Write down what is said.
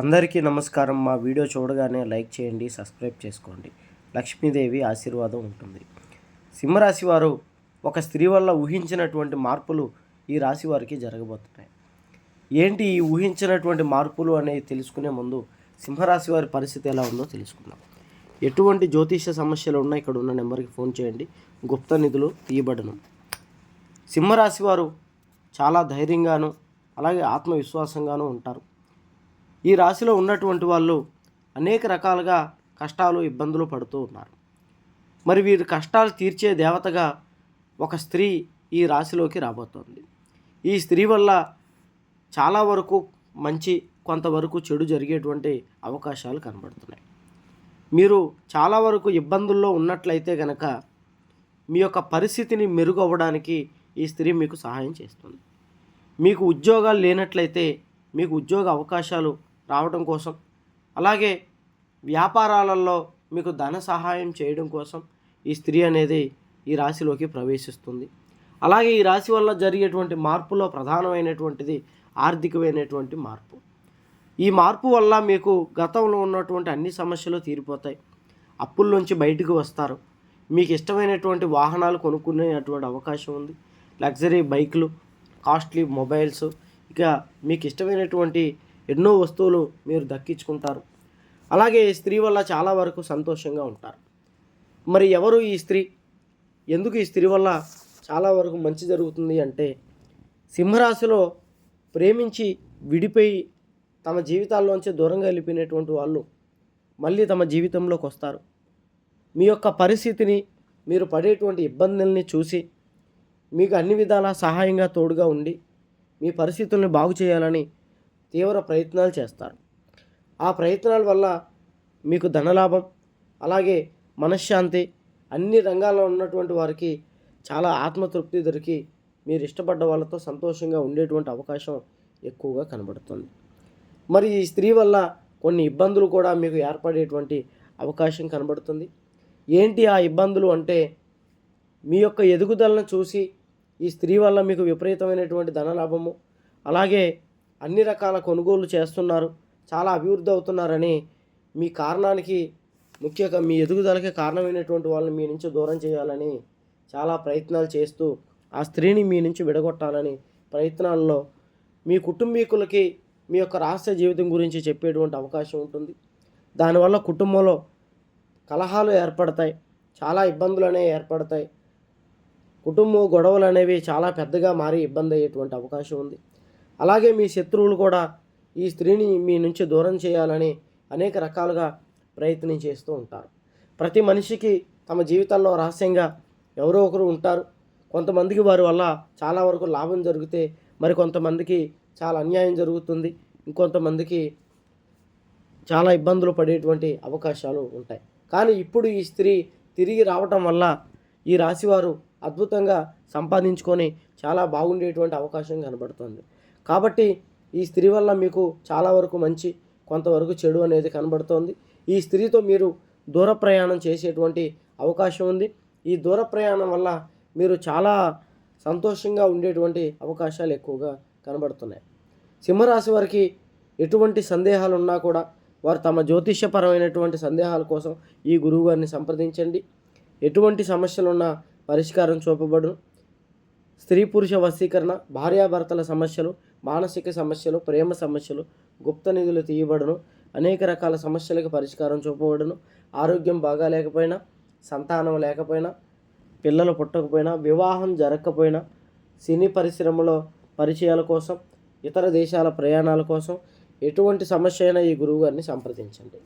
అందరికీ నమస్కారం. మా వీడియో చూడగానే లైక్ చేయండి సబ్స్క్రైబ్ చేసుకోండి. లక్ష్మీదేవి ఆశీర్వాదం ఉంటుంది. సింహరాశి వారు ఒక స్త్రీ వల్ల ఊహించినటువంటి మార్పులు ఈ రాశి వారికి జరగబోతున్నాయి. ఏంటి ఈ ఊహించినటువంటి మార్పులు అనేవి తెలుసుకునే ముందు సింహరాశి వారి పరిస్థితి ఎలా ఉందో తెలుసుకుందాం. ఎటువంటి జ్యోతిష సమస్యలు ఉన్నా ఇక్కడ ఉన్న నెంబర్కి ఫోన్ చేయండి. గుప్త నిధులు తీయబడను. సింహరాశి వారు చాలా ధైర్యంగాను అలాగే ఆత్మవిశ్వాసంగాను ఉంటారు. ఈ రాశిలో ఉన్నటువంటి వాళ్ళు అనేక రకాలుగా కష్టాలు ఇబ్బందులు పడుతూ ఉన్నారు. మరి వీరి కష్టాలు తీర్చే దేవతగా ఒక స్త్రీ ఈ రాశిలోకి రాబోతోంది. ఈ స్త్రీ వల్ల చాలా వరకు మంచి కొంతవరకు చెడు జరిగేటువంటి అవకాశాలు కనబడుతున్నాయి. మీరు చాలా వరకు ఇబ్బందుల్లో ఉన్నట్లయితే కనుక మీ యొక్క పరిస్థితిని మెరుగవ్వడానికి ఈ స్త్రీ మీకు సహాయం చేస్తుంది. మీకు ఉద్యోగాలు లేనట్లయితే మీకు ఉద్యోగ అవకాశాలు రావడం కోసం. అలాగే వ్యాపారాలలో మీకు ధన సహాయం చేయడం కోసం ఈ స్త్రీ అనేది ఈ రాశిలోకి ప్రవేశిస్తుంది. అలాగే ఈ రాశి వల్ల జరిగేటువంటి మార్పులో ప్రధానమైనటువంటిది ఆర్థికమైనటువంటి మార్పు. ఈ మార్పు వల్ల మీకు గతంలో ఉన్నటువంటి అన్ని సమస్యలు తీరిపోతాయి. అప్పుల నుంచి బయటకు వస్తారు. మీకు ఇష్టమైనటువంటి వాహనాలు కొనుక్కునేటువంటి అవకాశం ఉంది. లగ్జరీ బైకులు కాస్ట్లీ మొబైల్స్ ఇక మీకు ఇష్టమైనటువంటి ఎన్నో వస్తువులు మీరు దక్కించుకుంటారు. అలాగే స్త్రీ వల్ల చాలా వరకు సంతోషంగా ఉంటారు. మరి ఎవరు ఈ స్త్రీ? ఎందుకు ఈ స్త్రీ వల్ల చాలా వరకు మంచి జరుగుతుంది అంటే సింహరాశిలో ప్రేమించి విడిపోయి తమ జీవితాల్లోంచి దూరంగా వెళ్ళిపోయినటువంటి వాళ్ళు మళ్ళీ తమ జీవితంలోకి వస్తారు. మీ యొక్క పరిస్థితిని మీరు పడేటువంటి ఇబ్బందుల్ని చూసి మీకు అన్ని విధాలా సహాయంగా తోడుగా ఉండి మీ పరిస్థితుల్ని బాగు చేయాలని తీవ్ర ప్రయత్నాలు చేస్తారు. ఆ ప్రయత్నాల వల్ల మీకు ధనలాభం అలాగే మనశ్శాంతి అన్ని రంగాల్లో ఉన్నటువంటి వారికి చాలా ఆత్మతృప్తి దొరికి మీరు ఇష్టపడ్డ వాళ్ళతో సంతోషంగా ఉండేటువంటి అవకాశం ఎక్కువగా కనబడుతుంది. మరి ఈ స్త్రీ వల్ల కొన్ని ఇబ్బందులు కూడా మీకు ఏర్పడేటువంటి అవకాశం కనబడుతుంది. ఏంటి ఆ ఇబ్బందులు అంటే మీ యొక్క ఎదుగుదలను చూసి ఈ స్త్రీ వల్ల మీకు విపరీతమైనటువంటి ధనలాభము అలాగే అన్ని రకాల కొనుగోలు చేస్తున్నారు. చాలా అభివృద్ధి అవుతున్నారని మీ కారణానికి ముఖ్యంగా మీ ఎదుగుదలకి కారణమైనటువంటి వాళ్ళని మీ నుంచి దూరం చేయాలని చాలా ప్రయత్నాలు చేస్తూ ఆ స్త్రీని మీ నుంచి విడగొట్టాలని ప్రయత్నాల్లో మీ కుటుంబీకులకి మీ యొక్క రహస్య జీవితం గురించి చెప్పేటువంటి అవకాశం ఉంటుంది. దానివల్ల కుటుంబంలో కలహాలు ఏర్పడతాయి. చాలా ఇబ్బందులు అనేవి ఏర్పడతాయి. కుటుంబ గొడవలు అనేవి చాలా పెద్దగా మారి ఇబ్బంది అయ్యేటువంటి అవకాశం ఉంది. అలాగే మీ శత్రువులు కూడా ఈ స్త్రీని మీ నుంచి దూరం చేయాలని అనేక రకాలుగా ప్రయత్నం చేస్తూ ఉంటారు. ప్రతి మనిషికి తమ జీవితంలో రహస్యంగా ఎవరో ఒకరు ఉంటారు. కొంతమందికి వారి వల్ల చాలా వరకు లాభం జరిగితే మరి కొంతమందికి చాలా అన్యాయం జరుగుతుంది. ఇంకొంతమందికి చాలా ఇబ్బందులు పడేటువంటి అవకాశాలు ఉంటాయి. కానీ ఇప్పుడు ఈ స్త్రీ తిరిగి రావటం వల్ల ఈ రాశివారు అద్భుతంగా సంపాదించుకొని చాలా బాగుండేటువంటి అవకాశం కనబడుతుంది. కాబట్టి ఈ స్త్రీ వల్ల మీకు చాలా వరకు మంచి కొంతవరకు చెడు అనేది కనబడుతోంది. ఈ స్త్రీతో మీరు దూర ప్రయాణం చేసేటువంటి అవకాశం ఉంది. ఈ దూర ప్రయాణం వల్ల మీరు చాలా సంతోషంగా ఉండేటువంటి అవకాశాలు ఎక్కువగా కనబడుతున్నాయి. సింహరాశి వారికి ఎటువంటి సందేహాలు ఉన్నా కూడా వారు తమ జ్యోతిష్యపరమైనటువంటి సందేహాల కోసం ఈ గురువు గారిని సంప్రదించండి. ఎటువంటి సమస్యలున్నా పరిష్కారం చూపబడును. స్త్రీ పురుష వశీకరణ భార్యాభర్తల సమస్యలు మానసిక సమస్యలు ప్రేమ సమస్యలు గుప్త నిధులు తీయబడును. అనేక రకాల సమస్యలకు పరిష్కారం చూపబడును. ఆరోగ్యం బాగా లేకపోయినా సంతానం లేకపోయినా పిల్లలు పుట్టకపోయినా వివాహం జరగకపోయినా సినీ పరిశ్రమలో పరిచయాల కోసం ఇతర దేశాల ప్రయాణాల కోసం ఎటువంటి సమస్య అయినా ఈ గురువు గారిని సంప్రదించండి.